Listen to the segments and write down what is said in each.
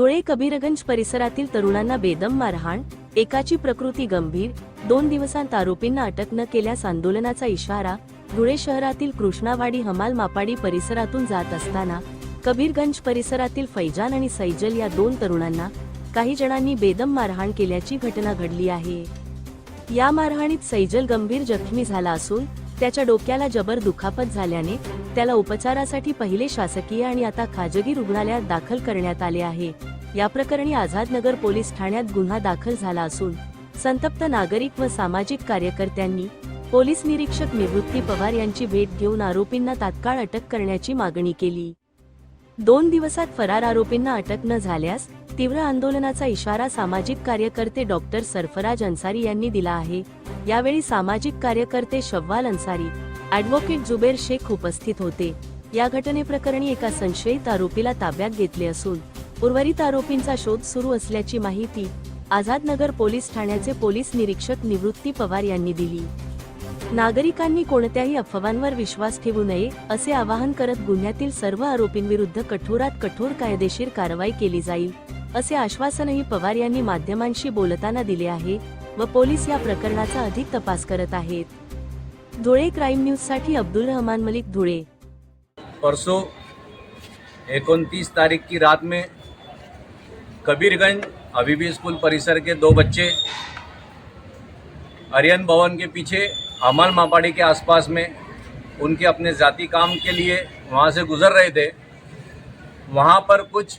धुळे कबीरगंज परिसरातील तरुणांना बेदम मारहाण एकाची प्रकृती गंभीर दोन दिवसांत आरोपींना अटक न केल्यास आंदोलनाचा इशारा धुळे शहरातील कृष्णावाडी हमाल मापाडी परिसरातून जात असताना कबीरगंज परिसरातील फैजान आणि सैजल या दोन तरुणांना काही जणांनी बेदम मारहाण केल्याची घटना घडली आहे. या मारहाणीत सैजल गंभीर जखमी झाला असून त्याच्या डोक्याला जबर दुखापत झाल्याने त्याला उपचारासाठी पहिले शासकीय आणि आता खाजगी रुग्णालयात दाखल करण्यात आले आहे. या प्रकरणी आझादनगर पोलीस ठाण्यात गुन्हा दाखल झाला असून संतप्त नागरिक व सामाजिक कार्यकर्त्यांनी पोलीस निरीक्षक निवृत्ती पवार यांची भेट घेऊन आरोपींना तात्काळ अटक करण्याची मागणी केली. दोन दिवसात फरार आरोपींना अटक न झाल्यास तीव्र आंदोलनाचा इशारा सामाजिक कार्यकर्ते डॉक्टर सरफराज अन्सारी यांनी दिला आहे. यावेळी सामाजिक कार्यकर्ते शव्वाल अन्सारी ॲडव्होकेट जुबेर शेख उपस्थित होते. या घटनेप्रकरणी एका संशयित आरोपीला ताब्यात घेतले असून उर्वरित आरोपींचा शोध सुरू असल्याची माहिती आझादनगर पोलीस ठाण्याचे पोलीस निरीक्षक निवृत्ती पवार यांनी दिली. नागरिकांनी कोणत्याही अफवांवर विश्वास ठेवू नये असे आवाहन करत गुन्ह्यातील सर्व आरोपींविरुद्ध कठोरात कठोर कायदेशीर कारवाई केली जाईल असे आश्वासनही पवार यांनी माध्यमांशी बोलताना दिले आहे. व पोलीस या प्रकरणाचा अधिक तपास करत आहेत. धुळे क्राईम न्यूजसाठी अब्दुल रहमान मलिक धुळे. परसों इकतीस तारीख की रात में कबीरगंज हबीबी स्कूल परिसर के दो बच्चे आर्यन भवन के पीछे अमल मापाड़ी के आसपास में उनके अपने ज़ाती काम के लिए वहाँ से गुज़र रहे थे। वहाँ पर कुछ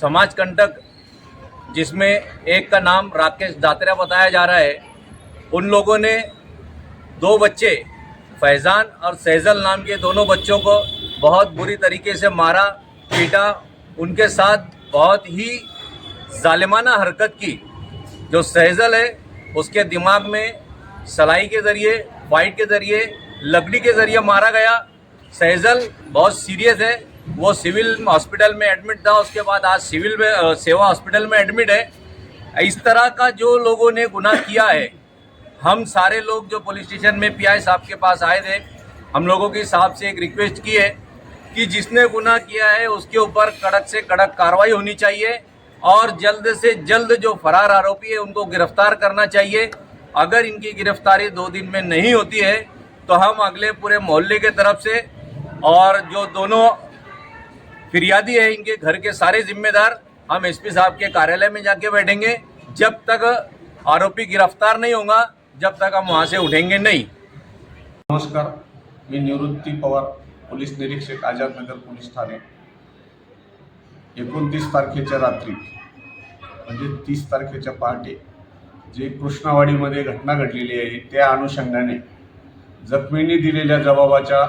समाज कंटक जिसमें एक का नाम राकेश दात्रा बताया जा रहा है। उन लोगों ने दो बच्चे, फैज़ान और सैजल नाम के दोनों बच्चों को बहुत बुरी तरीके से मारा, पीटा। उनके साथ बहुत ही जालिमाना हरकत की। जो सैजल है, उसके दिमाग में सलाई के ज़रिए वाइट के ज़रिए, लकड़ी के ज़रिए मारा गया। सैजल बहुत सीरियस है वो सिविल हॉस्पिटल में एडमिट था, उसके बाद आज सिविल में सेवा हॉस्पिटल में एडमिट है। इस तरह का जो लोगों ने गुनाह किया है, हम सारे लोग जो पुलिस स्टेशन में पीआई साहब के पास आए थे, हम लोगों के साहब से एक रिक्वेस्ट की है कि जिसने गुनाह किया है, उसके ऊपर कड़क से कड़क कार्रवाई होनी चाहिए और जल्द से जल्द जो फरार आरोपी है, उनको गिरफ़्तार करना चाहिए। अगर इनकी गिरफ्तारी दो दिन में नहीं होती है तो हम अगले पूरे मोहल्ले के तरफ़ से और जो दोनों फिरियादी है इनके घर के सारे जिम्मेदार। हम एसपी साहब के कार्यालय में जाके बैठेंगे। जब तक आरोपी गिरफ्तार नहीं होगा जब तक हम वहाँ से उठेंगे नहीं। नमस्कार मी निवृत्ती पवार पोलीस निरीक्षक आझादनगर पोलीस ठाणे. एकोणतीस तारखेच्या रात्री म्हणजे तीस तारखेच्या पहाटे जे कृष्णावाडीमध्ये घटना घडलेली आहे त्या अनुषंगाने जखमींनी दिलेल्या जबाबाच्या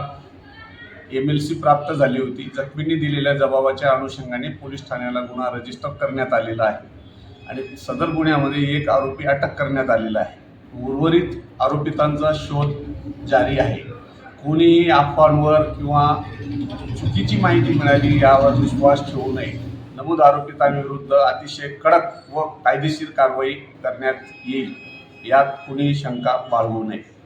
एम एल सी प्राप्त झाली होती. जखमींनी दिलेल्या जबाबाच्या अनुषंगाने पोलीस ठाण्याला गुन्हा रजिस्टर करण्यात आलेला आहे. आणि सदर गुन्ह्यामध्ये एक आरोपी अटक करण्यात आलेला आहे. उर्वरित आरोपितांचा शोध जारी आहे. कोणीही अफवांवर किंवा चुकीची माहिती मिळाली यावर विश्वास ठेवू नये. नमूद आरोपितांविरुद्ध अतिशय कडक व कायदेशीर कारवाई करण्यात येईल. यात कुणीही शंका बाळगू नये.